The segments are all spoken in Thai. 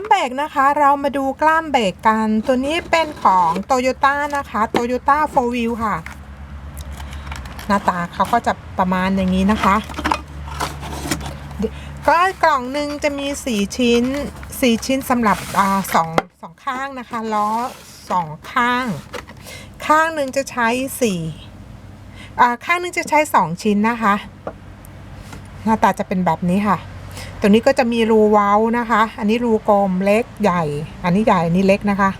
ามเบรกนะคะ เรามาดูกล้ามเบรกกัน ตัวนี้เป็นของ Toyota นะคะ Toyota 4 Wheel ค่ะ หน้าตาเขาก็จะประมาณอย่างนี้นะคะ ก็กล่องหนึ่งจะมี 4 ชิ้น 4 ชิ้นสำหรับอสองสองข้างนะคะล้อสองข้าง ข้างหนึ่งจะใช้4อ่าข้างหนึ่งจะใช้ 2 ชิ้นนะคะ หน้าตาจะเป็นแบบนี้ค่ะ ตัวนี้ก็จะมีรูเว้านะคะ อันนี้รูกลมเล็กใหญ่ อันนี้ใหญ่อันนี้เล็กนะคะ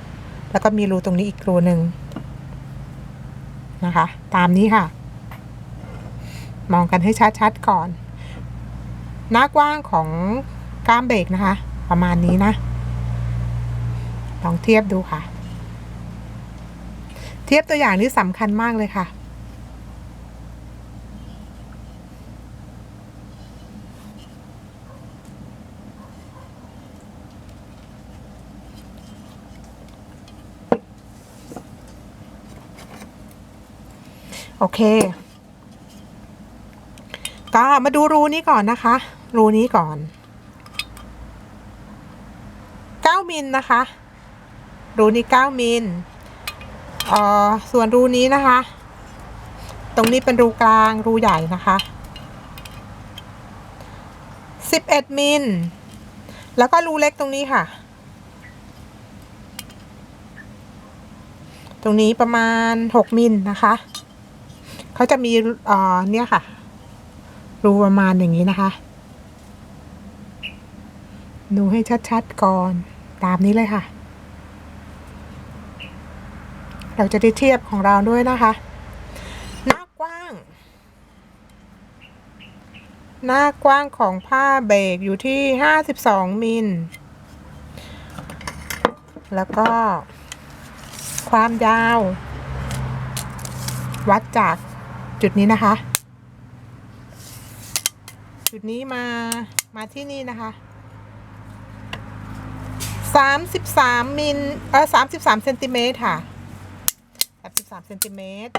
แล้วก็มีรูตรงนี้อีกรูหนึ่งนะคะ ตามนี้ค่ะ มองกันให้ชัดๆก่อน หน้ากว้างของก้ามเบรกนะคะ ประมาณนี้นะ ลองเทียบดูค่ะ เทียบตัวอย่างนี้สำคัญมากเลยค่ะ โอเคก็มาดูรูนี้ก่อนนะคะ รูนี้ก่อน9มิลนะคะ รูนี้9มิลเอ่อส่วนรูนี้นะคะ ตรงนี้เป็นรูกลางรูใหญ่นะคะ11มิลแล้วก็รูเล็กตรงนี้ค่ะ ตรงนี้ประมาณ6มิลนะคะ เขาจะมีเอ่อเนี่ยค่ะ รูประมาณอย่างนี้นะคะ ดูให้ชัดๆก่อนตามนี้เลยค่ะ เราจะได้เทียบของเราด้วยนะคะหน้ากว้าง หน้ากว้างของผ้าเบรกอยู่ที่52มิลแล้วก็ความยาว วัดจาก จุดนี้นะคะ จุดนี้มามาที่นี่นะคะสามสิบสามมิลเออสามสิบสามเซนติเมตรค่ะสามสิบสามเซนติเมตร